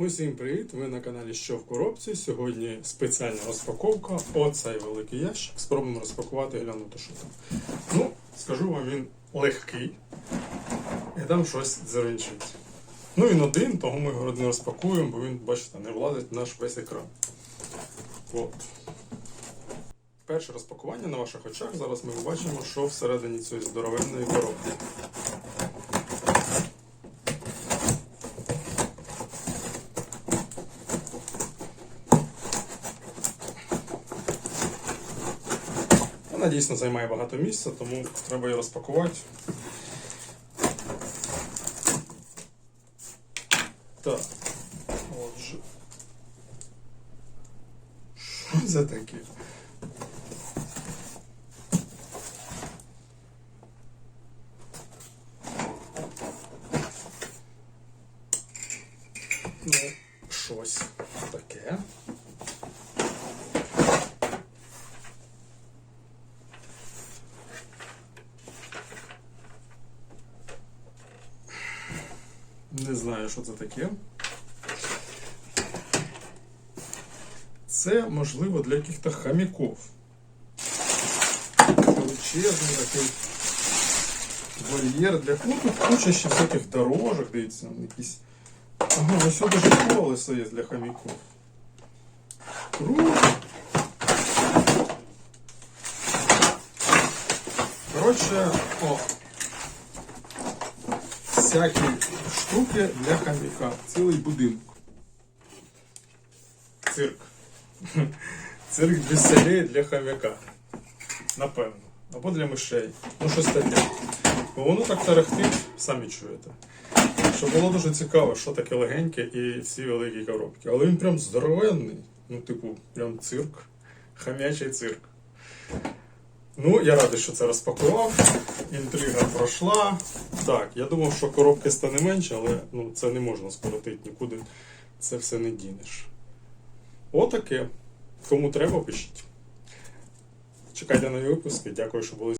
Усім привіт! Ви на каналі Що в коробці. Сьогодні спеціальна розпаковка. Оцей великий ящик. Спробуємо розпакувати і глянути, що там. Ну, скажу вам, він легкий. І там щось дзеренчить. Ну він один, того ми його не розпакуємо, бо він, бачите, не влазить в наш весь екран. От. Перше розпакування на ваших очах. Зараз ми побачимо, що всередині цієї здоровенної коробки. Вона дійсно займає багато місця, тому треба її розпакувати. Так. Отже. Що це таке? Ну, щось Не знаю, що це таке. Це можливо для яких-то хомяків. Величезний такий вольєр для тут куча ще всяких дорожок, дивіться, якісь. Ага, ось сюди ж колесо є для хомяків. Круто. Коротше, о, всякі штуки для хомяка. Цілий будинок. Цирк. Цирк веселей для хомяка. Напевно. Або для мишей. Ну, щось таке. Бо воно так тарахтить, самі чуєте. Щоб було дуже цікаво, що таке легеньке і ці великі коробки. Але він прям здоровенний. Ну, типу, прям цирк. Хомячий цирк. Ну, я радий, що це розпакував. Інтрига пройшла. Так, я думав, що коробки стане менше, але ну, це не можна скоротити нікуди. Це все не дінеш. Отаке. Кому треба, пишіть. Чекайте нові випуски. Дякую, що були.